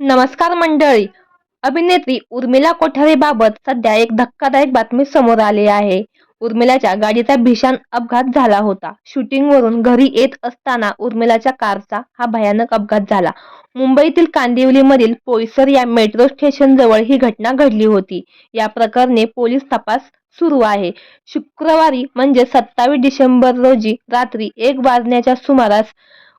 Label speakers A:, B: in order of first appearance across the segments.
A: नमस्कार मंडळी. अभिनेत्री उर्मिला कोठारेबाबत सध्या एक धक्कादायक बातमी समोर आली आहे. उर्मिलाच्या गाडीचा भीषण अपघात झाला होता. शूटिंगवरून घरी येत असताना उर्मिलाच्या कारचा हा भयानक अपघात झाला. मुंबईतील कांदिवलीमधील पोईसर या मेट्रो स्टेशनजवळ ही घटना घडली होती. या प्रकरणी पोलीस तपास सुरू आहे. शुक्रवारी म्हणजे सत्तावीस डिसेंबर रोजी रात्री एक वाजण्याच्या सुमारास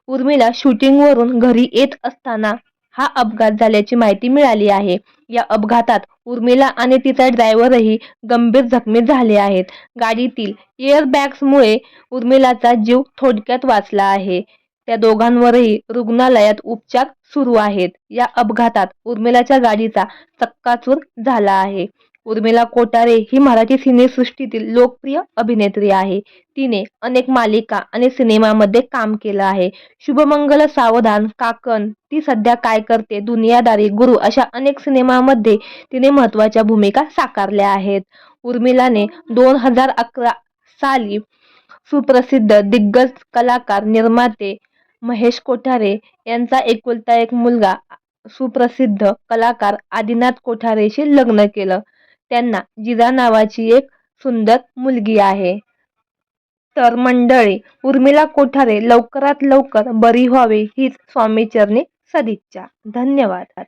A: उर्मिला शूटिंगवरून घरी येत असताना हा अपघात झाल्याची माहिती मिळाली आहे. या अपघातात उर्मिला आणि तिचा ड्रायव्हरही गंभीर जखमी झाले आहेत. गाडीतील एअरबॅग्समुळे उर्मिलाचा जीव थोडक्यात वाचला आहे. त्या दोघांवरही रुग्णालयात उपचार सुरू आहेत. या अपघातात उर्मिलाच्या गाडीचा चक्काचूर झाला आहे. उर्मिला कोठारे ही मराठी सिनेसृष्टीतील लोकप्रिय अभिनेत्री आहे. तिने अनेक मालिका आणि सिनेमामध्ये काम केलं आहे. शुभमंगल सावधान काकण ती सध्या काय करते दुनियादारी गुरु अशा अनेक सिनेमामध्ये तिने महत्त्वाच्या भूमिका साकारल्या आहेत. उर्मिलाने दोन हजार अकरा साली सुप्रसिद्ध दिग्गज कलाकार निर्माते महेश कोठारे यांचा एकुलता एक मुलगा सुप्रसिद्ध कलाकार आदिनाथ कोठारेशी लग्न केलं. त्यांना जिजा नावाची एक सुंदर मुलगी आहे. तर मंडळी उर्मिला कोठारे लवकरात लवकर बरी व्हावी हीच स्वामीचरणी सदिच्छा. धन्यवाद.